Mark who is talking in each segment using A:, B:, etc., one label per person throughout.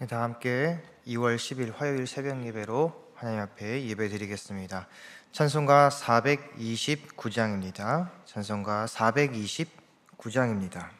A: 네, 다 함께 2월 10일 화요일 새벽 예배로 하나님 앞에 예배 드리겠습니다. 찬송가 429장입니다. 찬송가 429장입니다.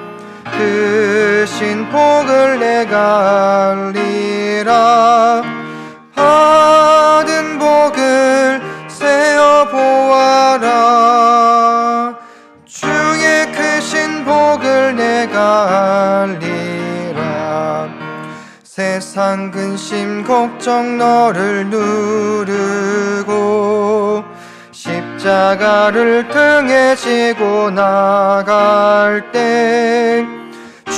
A: 크신 복을 내가 알리라. 받은 복을 세어 보아라. 주의 크신 복을 내가 알리라. 세상 근심 걱정 너를 누르고 십자가를 등에 지고 나갈 때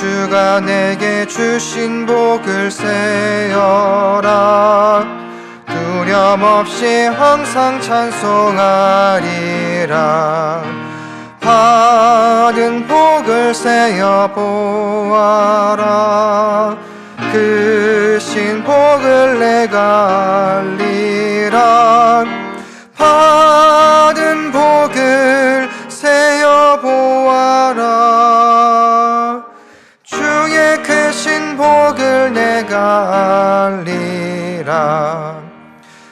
A: 주가 내게 주신 복을 세어라. 두려움 없이 항상 찬송하리라. 받은 복을 세어 보아라. 크신 복을 내가 알리라 알리라.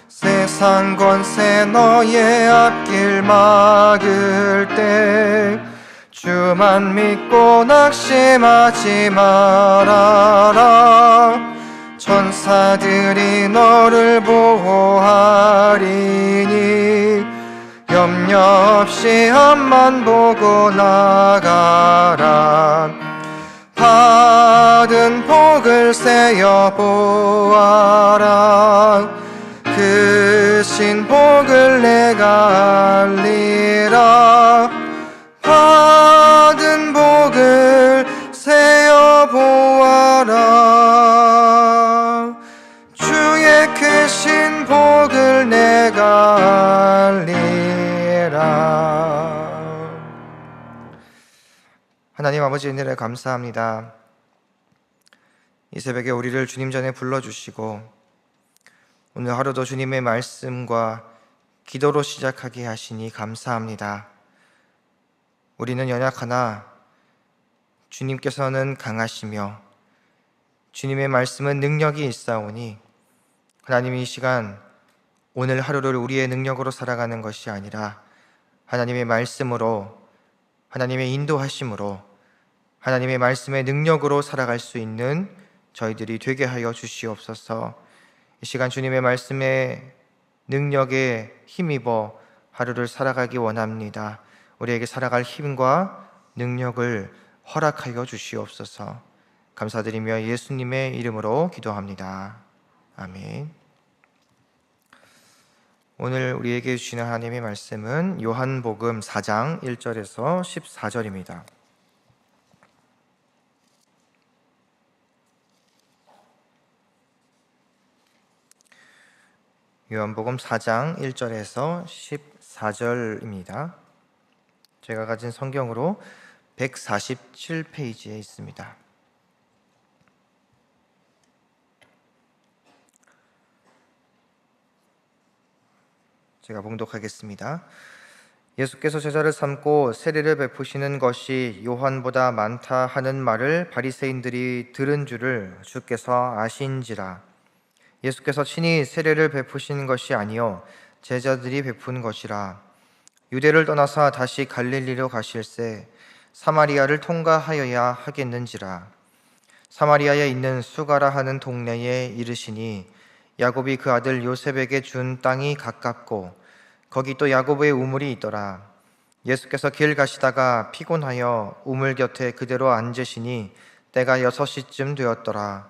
A: 세상 권세 너의 앞길 막을 때 주만 믿고 낙심하지 말아라. 천사들이 너를 보호하리니 염려 없이 앞만 보고 나가라 받은 복을 세어 보아라. 크신 복을 내가 알리라. 받은 복을 세어 보아라. 주의 크신 복을 내가 하나님 아버지 은혜를 감사합니다 이 새벽에 우리를 주님 전에 불러주시고 오늘 하루도 주님의 말씀과 기도로 시작하게 하시니 감사합니다. 우리는 연약하나 주님께서는 강하시며 주님의 말씀은 능력이 있사오니 하나님 이 시간 오늘 하루를 우리의 능력으로 살아가는 것이 아니라 하나님의 말씀으로 하나님의 인도하심으로 하나님의 말씀의 능력으로 살아갈 수 있는 저희들이 되게 하여 주시옵소서. 이 시간 주님의 말씀에 능력에 힘입어 하루를 살아가기 원합니다. 우리에게 살아갈 힘과 능력을 허락하여 주시옵소서. 감사드리며 예수님의 이름으로 기도합니다. 아멘. 오늘 우리에게 주시는 하나님의 말씀은 요한복음 4장 1절에서 14절입니다. 요한복음 4장 1절에서 14절입니다. 제가 가진 성경으로 147페이지에 있습니다. 제가 봉독하겠습니다. 예수께서 제자를 삼고 세례를 베푸시는 것이 요한보다 많다 하는 말을 바리새인들이 들은 줄을 주께서 아신지라 예수께서 친히 세례를 베푸신 것이 아니요 제자들이 베푼 것이라. 유대를 떠나서 다시 갈릴리로 가실새 사마리아를 통과하여야 하겠는지라. 사마리아에 있는 수가라 하는 동네에 이르시니 야곱이 그 아들 요셉에게 준 땅이 가깝고 거기 또 야곱의 우물이 있더라. 예수께서 길 가시다가 피곤하여 우물 곁에 그대로 앉으시니 때가 여섯 시쯤 되었더라.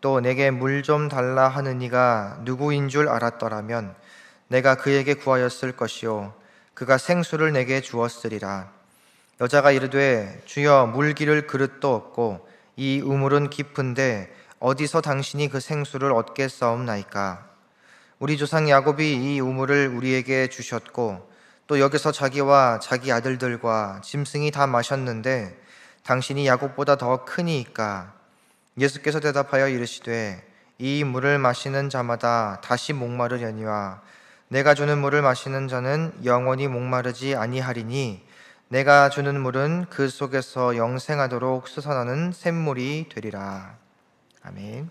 A: 또 내게 물 좀 달라 하는 이가 누구인 줄 알았더라면 내가 그에게 구하였을 것이요 그가 생수를 내게 주었으리라. 여자가 이르되 주여 물 기를 그릇도 없고 이 우물은 깊은데 어디서 당신이 그 생수를 얻겠사옵나이까? 우리 조상 야곱이 이 우물을 우리에게 주셨고 또 여기서 자기와 자기 아들들과 짐승이 다 마셨는데 당신이 야곱보다 더 크니이까 예수께서 대답하여 이르시되 이 물을 마시는 자마다 다시 목마르려니와 내가 주는 물을 마시는 자는 영원히 목마르지 아니하리니 내가 주는 물은 그 속에서 영생하도록 솟아나는 샘물이 되리라. 아멘.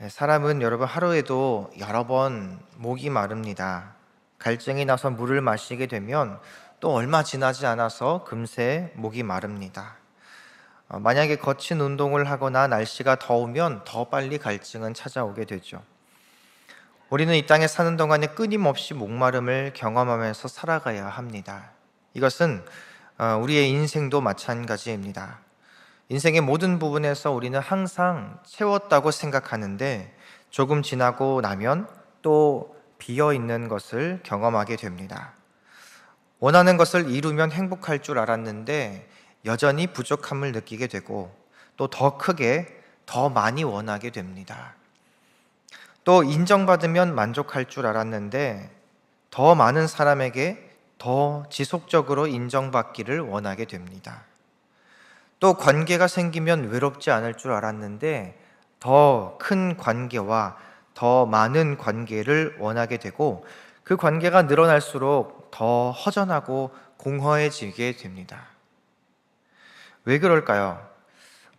A: 네, 사람은 여러분 하루에도 여러 번 목이 마릅니다. 갈증이 나서 물을 마시게 되면 또 얼마 지나지 않아서 금세 목이 마릅니다. 어, 만약에 거친 운동을 하거나 날씨가 더우면 더 빨리 갈증은 찾아오게 되죠. 우리는 이 땅에 사는 동안에 끊임없이 목마름을 경험하면서 살아가야 합니다. 이것은 어, 우리의 인생도 마찬가지입니다. 인생의 모든 부분에서 우리는 항상 채웠다고 생각하는데 조금 지나고 나면 또 비어 있는 것을 경험하게 됩니다. 원하는 것을 이루면 행복할 줄 알았는데 여전히 부족함을 느끼게 되고 또 더 크게 더 많이 원하게 됩니다. 또 인정받으면 만족할 줄 알았는데 더 많은 사람에게 더 지속적으로 인정받기를 원하게 됩니다. 또 관계가 생기면 외롭지 않을 줄 알았는데 더 큰 관계와 더 많은 관계를 원하게 되고 그 관계가 늘어날수록 더 허전하고 공허해지게 됩니다. 왜 그럴까요?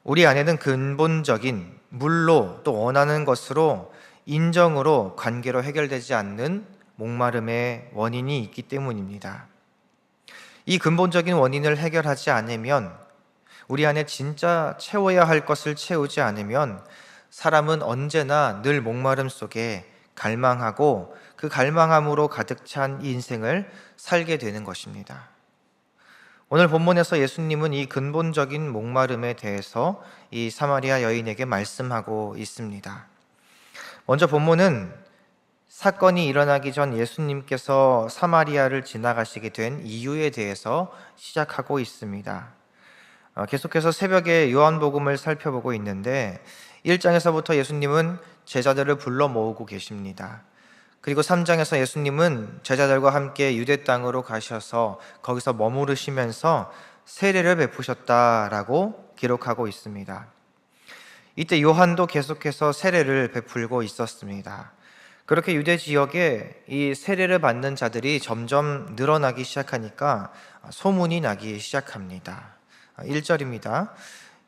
A: 우리 안에는 근본적인 물로 또 원하는 것으로 인정으로 관계로 해결되지 않는 목마름의 원인이 있기 때문입니다. 이 근본적인 원인을 해결하지 않으면 우리 안에 진짜 채워야 할 것을 채우지 않으면 사람은 언제나 늘 목마름 속에 갈망하고 그 갈망함으로 가득 찬 인생을 살게 되는 것입니다. 오늘 본문에서 예수님은 이 근본적인 목마름에 대해서 이 사마리아 여인에게 말씀하고 있습니다. 먼저 본문은 사건이 일어나기 전 예수님께서 사마리아를 지나가시게 된 이유에 대해서 시작하고 있습니다. 어, 계속해서 새벽에 요한복음을 살펴보고 있는데 1장에서부터 예수님은 제자들을 불러 모으고 계십니다. 그리고 3장에서 예수님은 제자들과 함께 유대 땅으로 가셔서 거기서 머무르시면서 세례를 베푸셨다라고 기록하고 있습니다. 이때 요한도 계속해서 세례를 베풀고 있었습니다. 그렇게 유대 지역에 이 세례를 받는 자들이 점점 늘어나기 시작하니까 소문이 나기 시작합니다. 1절입니다.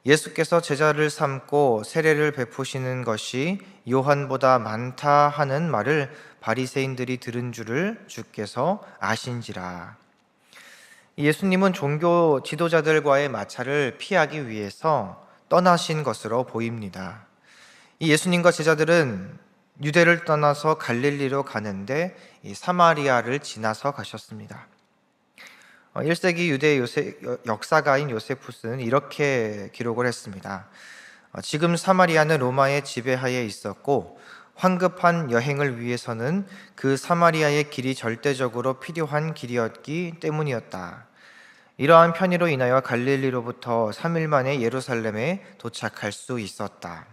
A: 예수께서 제자를 삼고 세례를 베푸시는 것이 요한보다 많다 하는 말을 바리새인들이 들은 줄을 주께서 아신지라. 예수님은 종교 지도자들과의 마찰을 피하기 위해서 떠나신 것으로 보입니다. 이 예수님과 제자들은 유대를 떠나서 갈릴리로 가는데 사마리아를 지나서 가셨습니다. 1세기 어, 유대 요세, 역사가인 요세푸스는 이렇게 기록을 했습니다. 어, 지금 사마리아는 로마의 지배하에 있었고 황급한 여행을 위해서는 그 사마리아의 길이 절대적으로 필요한 길이었기 때문이었다. 이러한 편의로 인하여 갈릴리로부터 3일 만에 예루살렘에 도착할 수 있었다.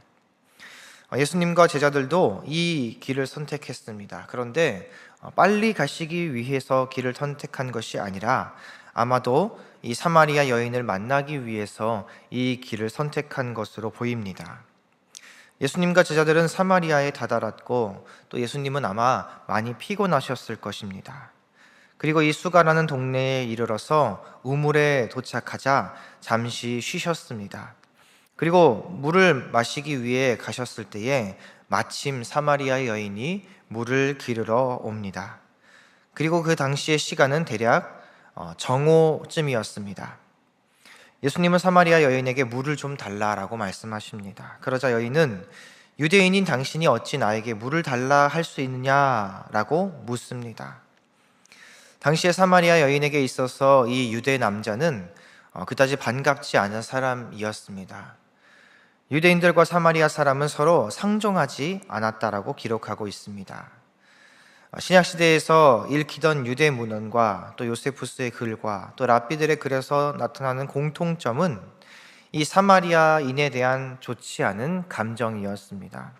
A: 어, 예수님과 제자들도 이 길을 선택했습니다. 그런데 어, 빨리 가시기 위해서 길을 선택한 것이 아니라 아마도 이 사마리아 여인을 만나기 위해서 이 길을 선택한 것으로 보입니다. 예수님과 제자들은 사마리아에 다다랐고 또 예수님은 아마 많이 피곤하셨을 것입니다. 그리고 이 수가라는 동네에 이르러서 우물에 도착하자 잠시 쉬셨습니다. 그리고 물을 마시기 위해 가셨을 때에 마침 사마리아 여인이 물을 기르러 옵니다. 그리고 그 당시의 시간은 대략 어, 정오쯤이었습니다. 예수님은 사마리아 여인에게 물을 좀 달라라고 말씀하십니다. 그러자 여인은 유대인인 당신이 어찌 나에게 물을 달라 할 수 있느냐라고 묻습니다. 당시의 사마리아 여인에게 있어서 이 유대 남자는 어, 그다지 반갑지 않은 사람이었습니다. 유대인들과 사마리아 사람은 서로 상종하지 않았다라고 기록하고 있습니다. 어, 신약 시대에서 읽히던 유대 문헌과 또 요세푸스의 글과 또 랍비들의 글에서 나타나는 공통점은 이 사마리아인에 대한 좋지 않은 감정이었습니다.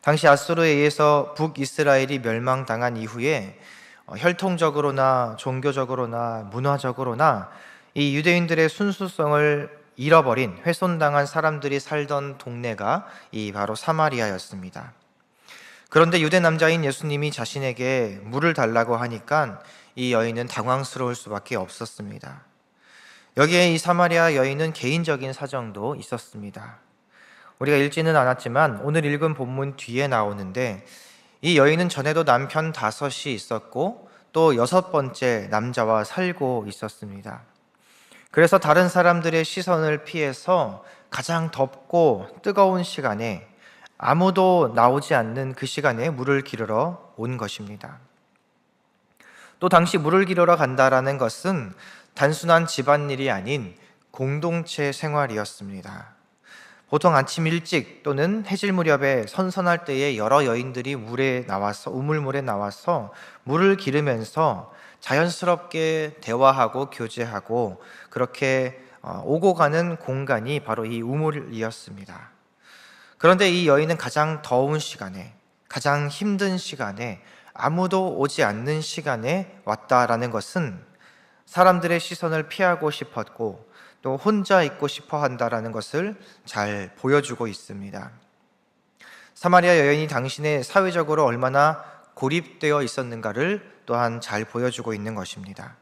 A: 당시 아수르에 의해서 북이스라엘이 멸망당한 이후에 어, 혈통적으로나 종교적으로나 문화적으로나 이 유대인들의 순수성을 잃어버린 훼손당한 사람들이 살던 동네가 이 바로 사마리아였습니다. 그런데 유대 남자인 예수님이 자신에게 물을 달라고 하니까 이 여인은 당황스러울 수밖에 없었습니다. 여기에 이 사마리아 여인은 개인적인 사정도 있었습니다. 우리가 읽지는 않았지만 오늘 읽은 본문 뒤에 나오는데 이 여인은 전에도 남편 다섯이 있었고 또 여섯 번째 남자와 살고 있었습니다. 그래서 다른 사람들의 시선을 피해서 가장 덥고 뜨거운 시간에 아무도 나오지 않는 그 시간에 물을 기르러 온 것입니다. 또 당시 물을 기르러 간다라는 것은 단순한 집안일이 아닌 공동체 생활이었습니다. 보통 아침 일찍 또는 해질 무렵에 선선할 때에 여러 여인들이 물에 나와서 우물물에 나와서 물을 기르면서 자연스럽게 대화하고 교제하고 그렇게 어, 오고 가는 공간이 바로 이 우물이었습니다. 그런데 이 여인은 가장 더운 시간에, 가장 힘든 시간에, 아무도 오지 않는 시간에 왔다라는 것은 사람들의 시선을 피하고 싶었고 또 혼자 있고 싶어 한다라는 것을 잘 보여주고 있습니다. 사마리아 여인이 당신의 사회적으로 얼마나 고립되어 있었는가를 또한 잘 보여주고 있는 것입니다.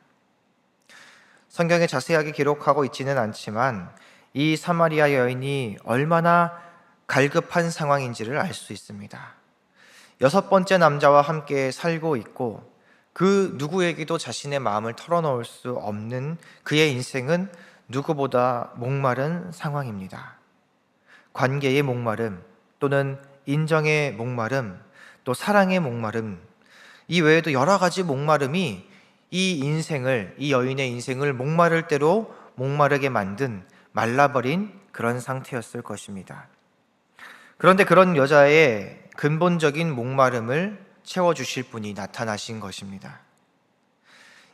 A: 성경에 자세하게 기록하고 있지는 않지만 이 사마리아 여인이 얼마나 갈급한 상황인지를 알 수 있습니다. 여섯 번째 남자와 함께 살고 있고 그 누구에게도 자신의 마음을 털어놓을 수 없는 그의 인생은 누구보다 목마른 상황입니다. 관계의 목마름 또는 인정의 목마름 또 사랑의 목마름 이 외에도 여러 가지 목마름이 이 인생을 이 여인의 인생을 목마를 대로 목마르게 만든 말라버린 그런 상태였을 것입니다. 그런데 그런 여자의 근본적인 목마름을 채워 주실 분이 나타나신 것입니다.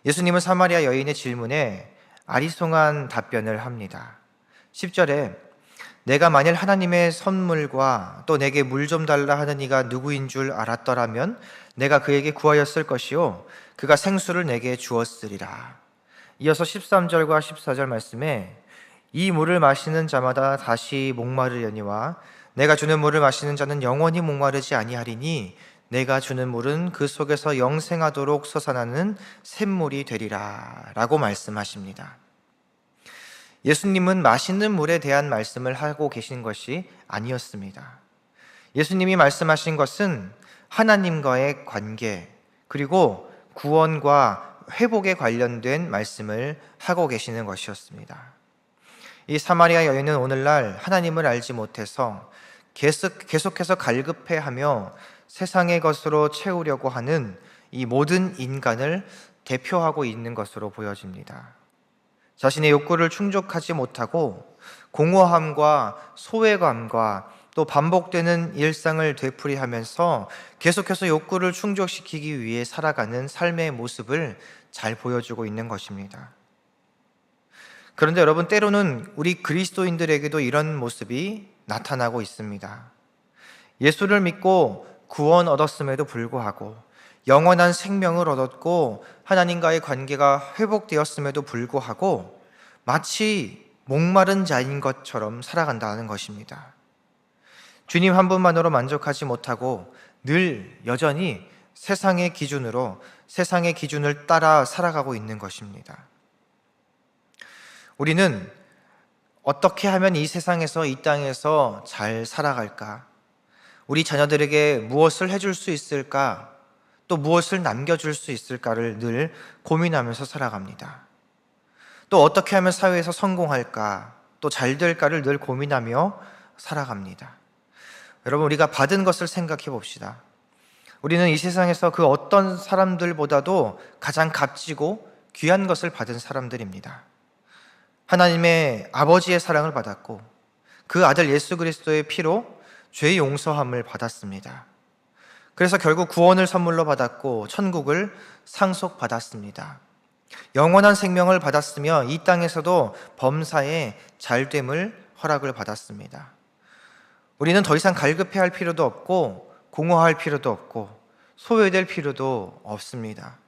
A: 예수님은 사마리아 여인의 질문에 아리송한 답변을 합니다. 10절에 내가 만일 하나님의 선물과 또 내게 물 좀 달라 하는 이가 누구인 줄 알았더라면 내가 그에게 구하였을 것이요 그가 생수를 내게 주었으리라. 이어서 13절과 14절 말씀에 이 물을 마시는 자마다 다시 목마르려니와 내가 주는 물을 마시는 자는 영원히 목마르지 아니하리니 내가 주는 물은 그 속에서 영생하도록 솟아나는 샘물이 되리라 라고 말씀하십니다. 예수님은 마시는 물에 대한 말씀을 하고 계신 것이 아니었습니다. 예수님이 말씀하신 것은 하나님과의 관계, 그리고 구원과 회복에 관련된 말씀을 하고 계시는 것이었습니다. 이 사마리아 여인은 오늘날 하나님을 알지 못해서 계속, 계속해서 갈급해 하며 세상의 것으로 채우려고 하는 이 모든 인간을 대표하고 있는 것으로 보여집니다. 자신의 욕구를 충족하지 못하고 공허함과 소외감과 또 반복되는 일상을 되풀이하면서 계속해서 욕구를 충족시키기 위해 살아가는 삶의 모습을 잘 보여주고 있는 것입니다. 그런데 여러분, 때로는 우리 그리스도인들에게도 이런 모습이 나타나고 있습니다. 예수를 믿고 구원 얻었음에도 불구하고 영원한 생명을 얻었고 하나님과의 관계가 회복되었음에도 불구하고 마치 목마른 자인 것처럼 살아간다는 것입니다. 주님 한 분만으로 만족하지 못하고 늘 여전히 세상의 기준으로 세상의 기준을 따라 살아가고 있는 것입니다. 우리는 어떻게 하면 이 세상에서 이 땅에서 잘 살아갈까? 우리 자녀들에게 무엇을 해줄 수 있을까? 또 무엇을 남겨줄 수 있을까를 늘 고민하면서 살아갑니다. 또 어떻게 하면 사회에서 성공할까? 또 잘 될까를 늘 고민하며 살아갑니다. 여러분, 우리가 받은 것을 생각해 봅시다. 우리는 이 세상에서 그 어떤 사람들보다도 가장 값지고 귀한 것을 받은 사람들입니다. 하나님의 아버지의 사랑을 받았고 그 아들 예수 그리스도의 피로 죄 용서함을 받았습니다. 그래서 결국 구원을 선물로 받았고 천국을 상속받았습니다. 영원한 생명을 받았으며 이 땅에서도 범사의 잘됨을 허락을 받았습니다. 우리는 더 이상 갈급해 할 필요도 없고 공허할 필요도 없고 소외될 필요도 없습니다.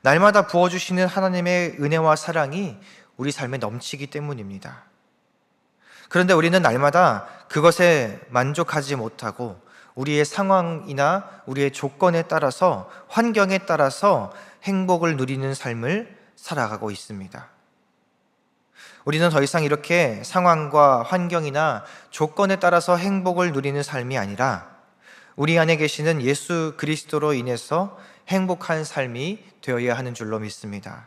A: 날마다 부어주시는 하나님의 은혜와 사랑이 우리 삶에 넘치기 때문입니다. 그런데 우리는 날마다 그것에 만족하지 못하고 우리의 상황이나 우리의 조건에 따라서 환경에 따라서 행복을 누리는 삶을 살아가고 있습니다. 우리는 더 이상 이렇게 상황과 환경이나 조건에 따라서 행복을 누리는 삶이 아니라 우리 안에 계시는 예수 그리스도로 인해서 행복한 삶이 되어야 하는 줄로 믿습니다.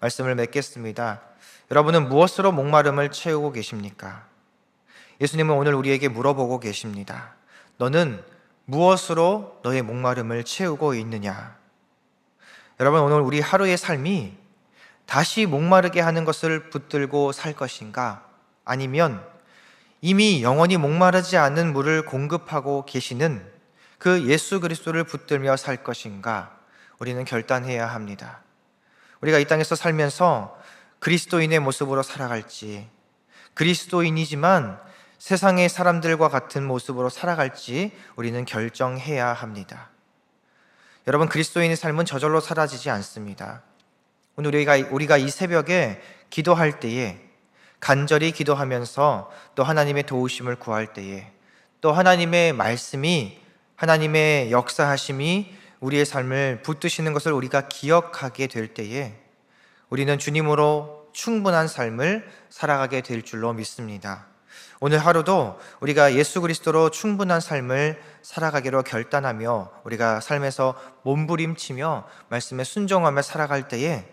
A: 말씀을 맺겠습니다. 여러분은 무엇으로 목마름을 채우고 계십니까? 예수님은 오늘 우리에게 물어보고 계십니다. 너는 무엇으로 너의 목마름을 채우고 있느냐? 여러분, 오늘 우리 하루의 삶이 다시 목마르게 하는 것을 붙들고 살 것인가? 아니면 이미 영원히 목마르지 않는 물을 공급하고 계시는 그 예수 그리스도를 붙들며 살 것인가? 우리는 결단해야 합니다. 우리가 이 땅에서 살면서 그리스도인의 모습으로 살아갈지, 그리스도인이지만 세상의 사람들과 같은 모습으로 살아갈지 우리는 결정해야 합니다. 여러분, 그리스도인의 삶은 저절로 사라지지 않습니다. 오늘 우리가, 우리가 이 새벽에 기도할 때에 간절히 기도하면서 또 하나님의 도우심을 구할 때에 또 하나님의 말씀이 하나님의 역사하심이 우리의 삶을 붙드시는 것을 우리가 기억하게 될 때에 우리는 주님으로 충분한 삶을 살아가게 될 줄로 믿습니다. 오늘 하루도 우리가 예수 그리스도로 충분한 삶을 살아가기로 결단하며 우리가 삶에서 몸부림치며 말씀에 순종하며 살아갈 때에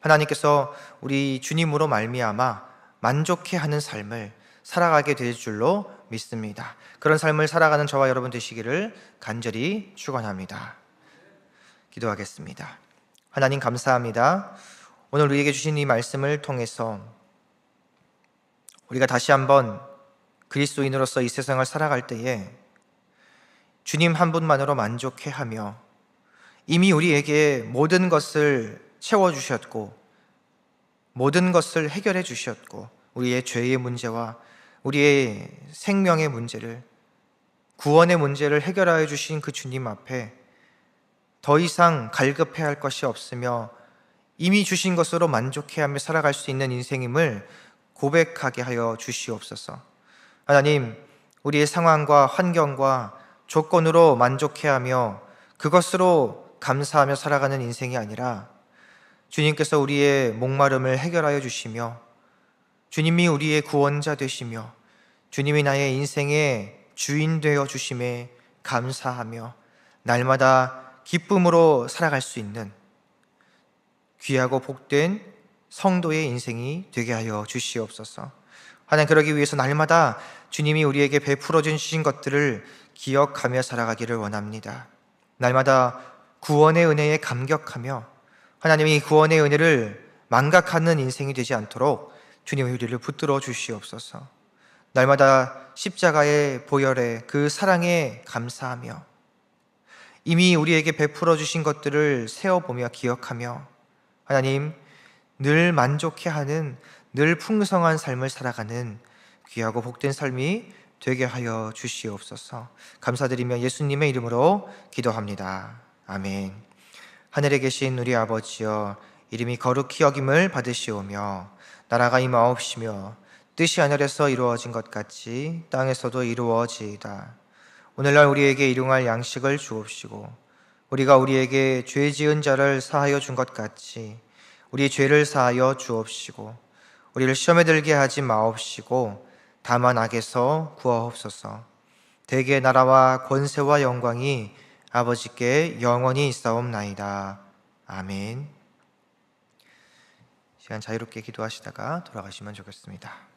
A: 하나님께서 우리 주님으로 말미암아 만족해 하는 삶을 살아가게 될 줄로 믿습니다. 그런 삶을 살아가는 저와 여러분 되시기를 간절히 축원합니다. 기도하겠습니다. 하나님 감사합니다. 오늘 우리에게 주신 이 말씀을 통해서 우리가 다시 한번 그리스도인으로서 이 세상을 살아갈 때에 주님 한 분만으로 만족해 하며 이미 우리에게 모든 것을 채워 주셨고 모든 것을 해결해 주셨고 우리의 죄의 문제와 우리의 생명의 문제를 구원의 문제를 해결하여 주신 그 주님 앞에 더 이상 갈급해 할 것이 없으며 이미 주신 것으로 만족해 하며 살아갈 수 있는 인생임을 고백하게 하여 주시옵소서. 하나님, 우리의 상황과 환경과 조건으로 만족해하며 그것으로 감사하며 살아가는 인생이 아니라 주님께서 우리의 목마름을 해결하여 주시며 주님이 우리의 구원자 되시며 주님이 나의 인생의 주인 되어 주심에 감사하며 날마다 기쁨으로 살아갈 수 있는 귀하고 복된 성도의 인생이 되게 하여 주시옵소서. 하나님 그러기 위해서 날마다 주님이 우리에게 베풀어 주신 것들을 기억하며 살아가기를 원합니다. 날마다 구원의 은혜에 감격하며 하나님이 구원의 은혜를 망각하는 인생이 되지 않도록 주님의 우리를 붙들어 주시옵소서. 날마다 십자가의 보혈에 그 사랑에 감사하며 이미 우리에게 베풀어 주신 것들을 세어보며 기억하며 하나님 늘 만족해 하는 늘 풍성한 삶을 살아가는 귀하고 복된 삶이 되게 하여 주시옵소서. 감사드리며 예수님의 이름으로 기도합니다. 아멘. 하늘에 계신 우리 아버지여 이름이 거룩히 여김을 받으시오며 나라가 임하옵시며 뜻이 하늘에서 이루어진 것 같이 땅에서도 이루어지이다. 오늘날 우리에게 일용할 양식을 주옵시고 우리가 우리에게 죄 지은 자를 사하여 준 것 같이 우리 죄를 사하여 주옵시고 우리를 시험에 들게 하지 마옵시고 다만 악에서 구하옵소서. 대개 나라와 권세와 영광이 아버지께 영원히 있사옵나이다. 아멘. 시간 자유롭게 기도하시다가 돌아가시면 좋겠습니다.